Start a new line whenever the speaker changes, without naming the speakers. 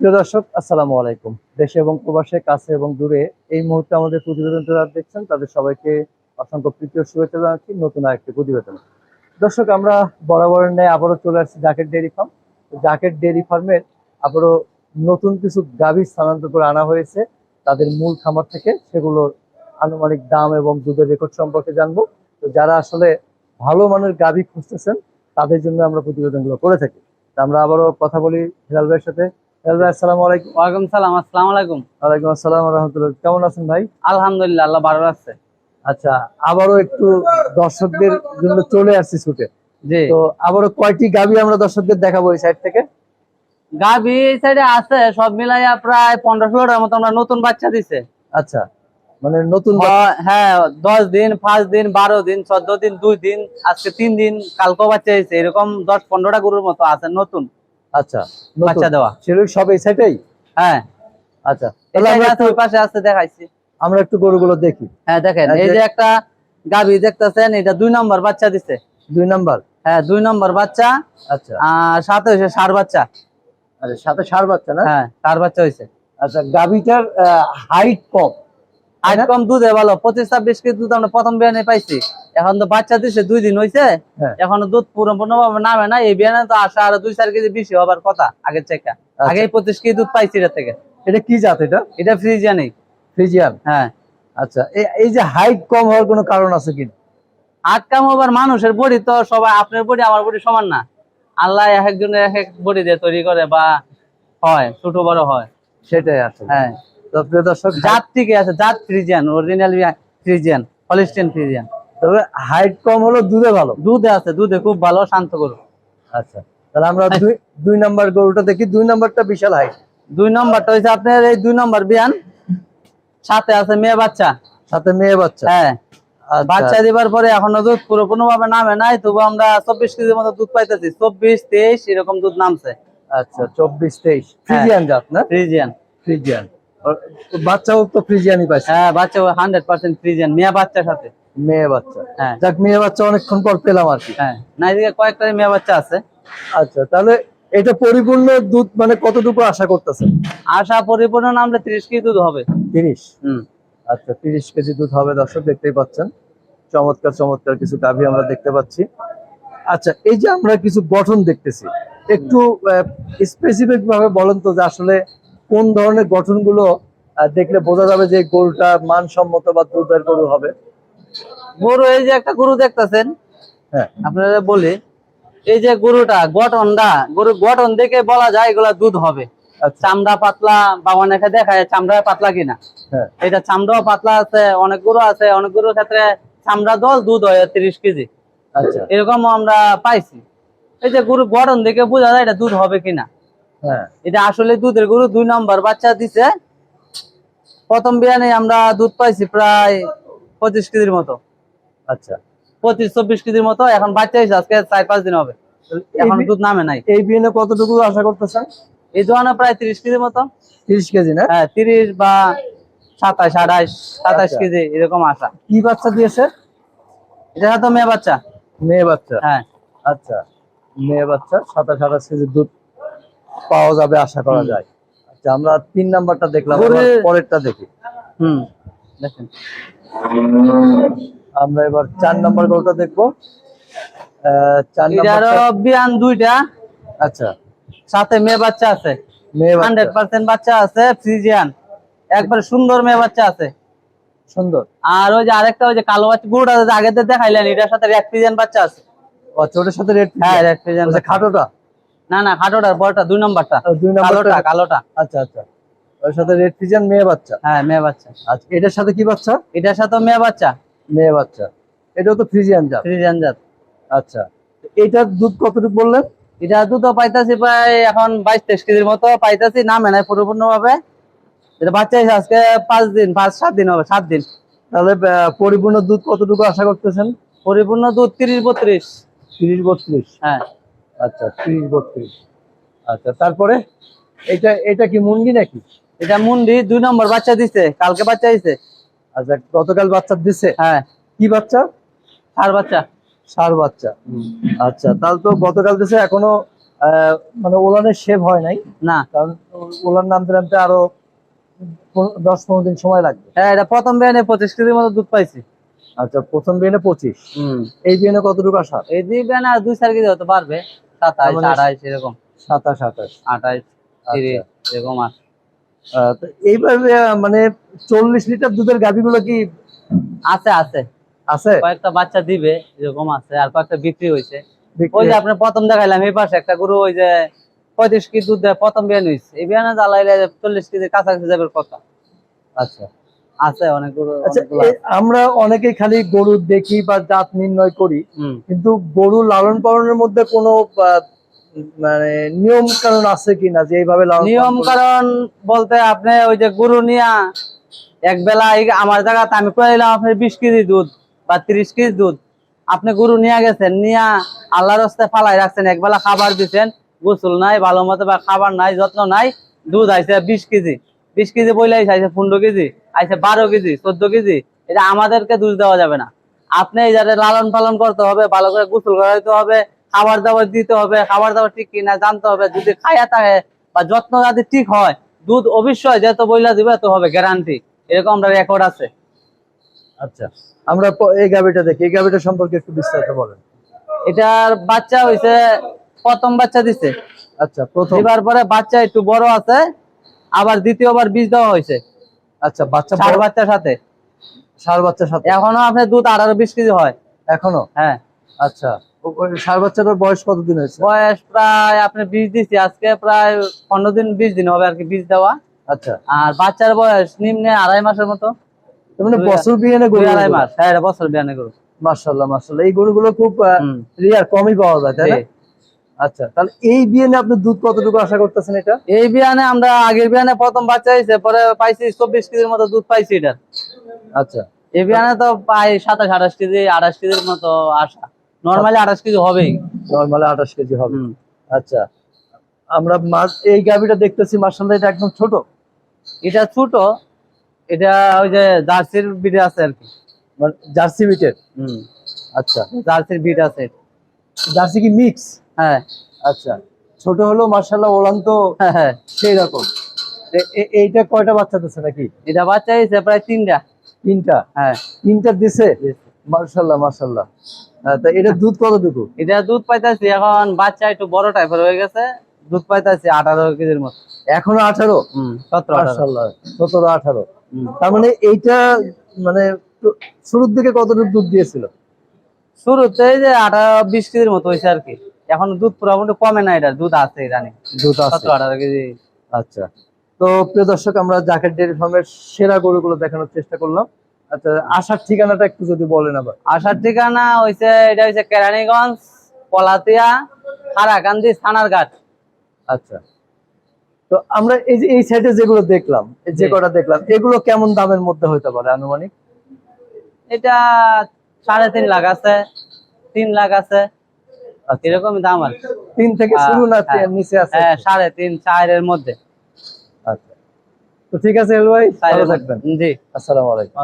প্রিয় দর্শক, আসসালামু আলাইকুম। দেশে এবং প্রবাসে, কাছে এবং দূরে এই মুহূর্তে আমাদের প্রতিবেদন যারা দেখছেন, তাদের সবাইকে অসংখ্য প্রীতীয় শুভেচ্ছা জানাচ্ছি। নতুন আরেকটি প্রতিবেদন। দর্শক, আমরা বরাবর ন্যায় আবারও চলে আসছি Jaket dairy farm. Jaket dairy ফার্মের আবারও নতুন কিছু গাভী স্থানান্তর করে আনা হয়েছে। তাদের মূল খামার থেকে সেগুলোর আনুমানিক দাম এবং দুধের রেকর্ড সম্পর্কে জানব। তো যারা আসলে ভালো মানের গাভী খুঁজতেছেন, তাদের জন্য আমরা প্রতিবেদনগুলো করে থাকি। আমরা আবারও কথা বলি হিলাল ভাইয়ের সাথে। আসসালামু আলাইকুম।
ওয়ালাইকুম সালাম আসসালামু আলাইকুম।
ওয়ালাইকুম আসসালাম রহমতুল্লাহ। কেমন আছেন ভাই?
আলহামদুলিল্লাহ আল্লাহ ভালো আছে।
আচ্ছা আবারও একটু দর্শকদের জন্য চলে আসছি ছুটে।
জি।
তো আবারও কয়টি আমরা দর্শকদের দেখাবো এই সাইড থেকে?
এই সাইডে আছে সব মিলাইয়া প্রায় পনেরো ষোলোটার মতো আমরা নতুন বাচ্চা দিছে।
আচ্ছা মানে নতুন
হ্যাঁ দশ দিন পাঁচ দিন বারো দিন চোদ্দ দিন দুই দিন আজকে তিন দিন কালকে বাচ্চা হয়েছে। এরকম দশ পনেরোটা গরুর মতো আছে নতুন।
আচ্ছা
বাচ্চা দেওয়া।
সেগুলো সব এই সাইডেই
হ্যাঁ।
আচ্ছা তাহলে আমরা
ওই পাশে আছে দেখাইছি।
আমরা একটু গরুগুলো দেখি।
হ্যাঁ দেখেন
এই যে-
একটা গাভি দেখতেছেন এটা দুই নম্বর বাচ্চা দিছে।
দুই নাম্বার?
হ্যাঁ দুই নম্বর বাচ্চা
আচ্ছা।
আর সাথে হয়েছে ষাট বাচ্চা।
আচ্ছা সাথে সার বাচ্চা না?
হ্যাঁ ষাট বাচ্চা হয়েছে
আচ্ছা গাভীটার হাইট কম।
আজ কম দুধে ভালো পঁচিশ ছাব্বিশ কেজি দুধ আমরা প্রথম বিয়ানে পাইছি। এখন তো বাচ্চা দিছে দুই দিন হয়েছে
হ্যাঁ।
এখনও দুধ পুরোপূর্ণ ভাবে নামে না এই বিয়ানে তো আসা আরও দুই চার কেজি বেশি হবার কথা আগের থেকে।
আচ্ছা।
আগে পঁচিশ কেজি দুধ পাইছি এটা থেকে।
এটা কি জাত এটা?
এটা ফ্রিজিয়ানেই
ফ্রিজিয়ান?
হ্যাঁ।
আচ্ছা এই যে হাইট কম হওয়ার কোনো কারণ আছে কি?
আটকাম আবার মানুষের বডি তো সবাই আপনার বডি আমার বডি সমান না। আল্লাহ এক একজনের এক এক বডি দিয়ে তৈরি করে বা হয় ছোট বড় হয়।
সেটাই আছে।
হ্যাঁ।
তো প্রিয় দর্শক
জাত ঠিকই আছে জাত Friesian original Friesian Holstein Friesian.
তবে হাইট কম হলো দুধে ভালো।
দুধে আছে দুধে খুব ভালো শান্ত গরু।
আচ্ছা তাহলে আমরা দুই দুই নাম্বার গরুটা দেখি। দুই নাম্বারটা বিশাল হাইট
দুই নম্বরটা হচ্ছে আপনার এই দুই নম্বর বিয়ান। সাথে আছে মেয়ে বাচ্চা।
সাথে মেয়ে বাচ্চা।
হ্যাঁ।
আচ্ছা,
বাচ্চা দিবার পরে এখনও দুধ পুরোপূর্ণ ভাবে নামে নাই তবু আমরা চব্বিশ কেজির মতো দুধ পাইতেছি। চব্বিশ তেইশ এরকম দুধ নামছে।
আচ্ছা চব্বিশ তেইশ। ফ্রিজিয়ান জাত না?
ফ্রিজিয়ান
ফ্রিজিয়ান বাচ্চাও তো ফ্রিজিয়ানই পাইছে।
হ্যাঁ বাচ্চা হান্ড্রেড পার্সেন্ট ফ্রিজিয়ান মেয়ে বাচ্চার সাথে।
মেয়ে বাচ্চা।
হ্যাঁ।
যাক মেয়ে বাচ্চা অনেকক্ষণ পর পেলাম আর কি।
হ্যাঁ না এদিকে কয়েকটা মেয়ে বাচ্চা আছে।
আচ্ছা তাহলে এটা পরিপূর্ণ দুধ মানে কতটুকু আশা করতেছে
আশা পরিপূর্ণ নামলে ত্রিশ কেজি দুধ হবে।
তিরিশ?
হুম।
আচ্ছা তিরিশ কেজি দুধ হবে দর্শক দেখতেই পাচ্ছেন। চমৎকার চমৎকার কিছু গাভী আমরা দেখতে পাচ্ছি। আচ্ছা এই যে আমরা কিছু গঠন দেখতেছি একটু স্পেসিফিক ভাবে বলেন তো যে আসলে কোন ধরনের গঠনগুলো দেখলে বোঝা যাবে যে গরুটা মানসম্মত বা দুধের গরু হবে।
গরু এই যে একটা গরু দেখতেছেন
হ্যাঁ।
আপনারা বলি এই যে গরুটা গঠনটা গরু গঠন দেখে বলা যায় এগুলা দুধ হবে।
আচ্ছা।
চামড়া পাতলা বা অনেকে দেখায় চামড়া পাতলা কিনা।
হ্যাঁ।
এটা চামড়াও পাতলা আছে অনেক গরু আছে অনেক গরুর ক্ষেত্রে চামড়া দল দুধ হয় তিরিশ কেজি।
আচ্ছা।
এরকম আমরা পাইছি। এই যে গরু গঠন দেখে বোঝা যায় এটা দুধ হবে কিনা।
হ্যাঁ।
এটা আসলে দুধের গরু দুই নম্বর বাচ্চা দিছে। প্রথম বিয়ানে আমরা দুধ পাইছি প্রায় পঁচিশ কেজির মতো।
আচ্ছা।
পঁচিশ চব্বিশ কেজির মতো এখন বাচ্চা হয়েছে আজকে চার পাঁচ দিন হবে। এখন দুধ নামে নাই।
এই বিয়ে কতটুকু আশা করতেছেন?
এই দোকানে প্রায় তিরিশ কেজির মতো।
তিরিশ কেজি না?
হ্যাঁ তিরিশ বা সাতাশ আঠাশ সাতাশ
আচ্ছা।
কেজি এরকম আসা
কি বাচ্চা দিয়েছে?
এটা তো মেয়ে বাচ্চা।
মেয়ে বাচ্চা।
হ্যাঁ।
আচ্ছা মেয়ে বাচ্চা সাতাশ আঠাশ কেজি দুধ পাওয়া যাবে আশা করা যায়। আচ্ছা আমরা তিন নাম্বারটা দেখলাম পরেরটা দেখি।
হুম দেখেন।
আমরা এবার চার নম্বর গরুটা দেখব। আহ, চার
বিয়ান দুইটা।
আচ্ছা।
সাথে মেয়ে বাচ্চা আছে।
মেয়ে
হান্ড্রেড পার্সেন্ট বাচ্চা আছে ফ্রিজিয়ান। একবার সুন্দর মেয়ে বাচ্চা আছে।
সুন্দর।
আর ওই যে আরেকটা ওই যে কালো বাচ্চা গরুটা আগে দেখাইলেন এটার সাথে রেড ফ্রিজিয়ান বাচ্চা আছে।
আচ্ছা ওটার সাথে রেড
হ্যাঁ রেড ফ্রিজিয়ান
খাটোটা?
না না বড়টা দুই নম্বরটা।
দুই
কালোটা কালোটা।
আচ্ছা আচ্ছা। ওর সাথে রেড ফিজিয়ান মেয়ে বাচ্চা।
হ্যাঁ মেয়ে বাচ্চা।
আচ্ছা এটার সাথে কি বাচ্চা?
এটার সাথে মেয়ে বাচ্চা।
মেয়ে বাচ্চা। এটাও তো ফ্রিজিয়ান জাত?
ফ্রিজিয়ান জাত।
আচ্ছা। এটার দুধ কতটুকু বললেন?
এটা দুধ পাইতাছি প্রায় এখন বাইশ তেইশ কেজির মতো পাইতাছি না মেনায় পরিপূর্ণ ভাবে এটা বাচ্চা হয়েছে আজকে পাঁচ দিন পাঁচ সাত দিন হবে সাত দিন।
তাহলে পরিপূর্ণ দুধ কতটুকু আশা করতেছেন?
পরিপূর্ণ দুধ তিরিশ বত্রিশ।
তিরিশ বত্রিশ?
হ্যাঁ।
আচ্ছা তিরিশ বত্রিশ। আচ্ছা তারপরে? এটা এটা কি মুন্ডি নাকি?
এটা মুন্ডি দুই নম্বর বাচ্চা দিছে কালকে বাচ্চা দিছে
আচ্ছা গতকাল বাচ্চা দিছে?
হ্যাঁ।
কি বাচ্চা?
আর বাচ্চা।
সার বাচ্চা। আচ্ছা তাহলে তো গতকাল দিছে এখনও মানে ওলানের শেভ হয় নাই?
না।
কারণ ওলান নামতে নামতে আরও দশ পনেরো দিন সময় লাগবে।
হ্যাঁ এটা প্রথম বিয়ানে পঁচিশ কেজির মতো দুধ পাইছি।
আচ্ছা প্রথম বিয়েনে পঁচিশ।
হম।
এই বিয়েনে কতটুকু আসা
এই দুই বিয়ানে আর দুই চার কেজি হতে পারবে সাতাশ
মানে-
আঠাইশ এরকম।
সাতাশ আঠাশ।
আঠাইশ
আচ্ছা।
এরকম
তো এইভাবে মানে চল্লিশ লিটার দুধের গাভিগুলো কি
আছে আছে।
আছে?
কয়েকটা বাচ্চা দিবে এরকম আছে আর কয়েকটা বিক্রি হয়েছে। ওই যে আপনি প্রথম দেখাইলাম এই পাশে একটা গরু ওই যে পঁয়ত্রিশ কেজি দুধ দেয় প্রথম বিয়ান হয়েছে এই বিয়ানে জ্বালাইলে চল্লিশ কেজি কাছাকাছি যাবে কথা।
আচ্ছা।
আছে অনেক গরু
আচ্ছা। আমরা অনেকেই খালি গরু দেখি বা জাত নির্ণয় করি। কিন্তু গরু লালন পালনের মধ্যে কোনো মানে নিয়ম কানুন আছে কিনা যে এইভাবে
নিয়ম কারণ বলতে আপনি ওই যে গরু নিয়া এক বেলা আমার জায়গাতে আমি আপনার বিশ কেজি দুধ বা তিরিশ কেজি দুধ। আপনি গরু নিয়ে গেছেন নিয়া আল্লাহর রাস্তায় ফালাই রাখছেন এক বেলা খাবার দিচ্ছেন গোসল নাই ভালো মতো বা খাবার নাই যত্ন নাই দুধ আইছে বিশ কেজি। বিশ কেজি বইলে আইছে পনেরো কেজি আইসে বারো কেজি চোদ্দ কেজি। এটা আমাদেরকে দুধ দেওয়া যাবে না। আপনি এই যাতে লালন পালন করতে হবে ভালো করে গোসল করাইতে হবে খাবার দাবার দিতে হবে খাবার দাবার ঠিক কিনা জানতে হবে যদি খাইয়া থাকে বা যত্ন যদি ঠিক হয় দুধ অবশ্যই যত বইলা দিবে তো হবে গ্যারান্টি এরকম আমরা রেকর্ড আছে।
আচ্ছা আমরা এই গাভিটা দেখি। এই গাভিটা সম্পর্কে একটু বিস্তারিত বলেন।
এটার বাচ্চা হইছে প্রথম বাচ্চা দিছে।
আচ্ছা প্রথম।
এবার পরে বাচ্চা একটু বড় আছে আবার দ্বিতীয়বার বীজ দেওয়া হয়েছে
আচ্ছা বাচ্চা বড়-
বাচ্চার সাথে।
ষাঁড় বাচ্চার সাথে।
এখনও আপনার দুধ আঠারো বিশ কেজি হয়।
এখনও?
হ্যাঁ।
আচ্ছা। বাচ্চাটার বয়স কতদিন হয়েছে?
বয়স প্রায় আপনি বীজ আজকে প্রায় পনেরো দিন বিশ দিন হবে আর কি বীজ দেওয়া।
আচ্ছা।
আর বাচ্চার বয়স নিম্নে আড়াই মাসের মতো।
মানে বছর বিয়েনে গরু
আড়াই মাস হ্যাঁ বছর বিয়ানে গরু।
মার্শাল্লাহ মার্শাল্লাহ এই গরুগুলো খুব রিয়ার কমই পাওয়া যায় তাই না? আচ্ছা তাহলে এই বিয়েনে আপনি দুধ কতটুকু আশা করতেছেন এটা?
এই বিয়ানে আমরা আগের বিয়ানে প্রথম বাচ্চা হয়েছে পরে পাইছি চব্বিশ কেজির মতো দুধ পাইছি এটা
আচ্ছা।
এই বিয়ানে তো পাই সাতাশ আঠাশ কেজি আঠাশ কেজির মতো আসা নর্মালি আঠাশ কেজি হবেই।
নর্মালি আঠাশ কেজি হবে। আচ্ছা। আমরা মাছ এই গাভিটা দেখতেছি মার্শাল্লাহ এটা একদম ছোট।
এটা ছোট এটা ওই যে জার্সির বিট আছে আর কি।
মানে জার্সি বিটের।
হুম।
আচ্ছা।
জার্সির বিট আছে।
জার্সি কি মিক্স?
হ্যাঁ।
আচ্ছা। ছোট হলো মার্শাল্লাহ ওলান তো
হ্যাঁ হ্যাঁ।
সেই রকম। এইটা কয়টা বাচ্চা দিচ্ছে নাকি?
এটা বাচ্চা হয়েছে প্রায় তিনটা।
তিনটা?
হ্যাঁ।
তিনটা দিছে? মার্শাল্লাহ মার্শাল্লাহ এটা দুধ কতটুকু?
এটা দুধ পাইতাছি এখন বাচ্চা একটু বড় টাইপের হয়ে গেছে দুধ পাইতাছি আঠারো কেজির মতো।
এখনও আঠারো?
সতেরো
সতেরো আঠারো। তার মানে এইটা মানে শুরুর দিকে কতটুকু দুধ দিয়েছিল?
শুরুতে এই যে আঠারো বিশ কেজির মতো হয়েছে আর কি। এখন দুধ পুরোপুরি কমে না এটা দুধ আছে এখানে
দুধ আছে।
সতেরো আঠারো কেজি।
আচ্ছা। তো প্রিয় দর্শক আমরা জাকের ডেয়ারি ফার্মের সেরা গরুগুলো দেখানোর চেষ্টা করলাম। আচ্ছা আসার ঠিকানাটা একটু যদি বলেন আবার।
আসার ঠিকানা হয়েছে এটা হয়েছে কেরানীগঞ্জ পলাতিয়া হারাকান্দি থানার ঘাট।
আচ্ছা। তো আমরা এই যে এই সাইডে যেগুলো দেখলাম যে কটা দেখলাম এগুলো কেমন দামের মধ্যে হতে পারে আনুমানিক?
এটা সাড়ে তিন লাখ আছে তিন লাখ আছে
আচ্ছা।
এরকমই দাম আর কি।
তিন থেকে শুরু না
হ্যাঁ।
নিচে আছে?
হ্যাঁ সাড়ে তিন চারের মধ্যে।
তো ঠিক আছে হেল ভাই থাকবেন।
জি
আসসালামু আলাইকুম।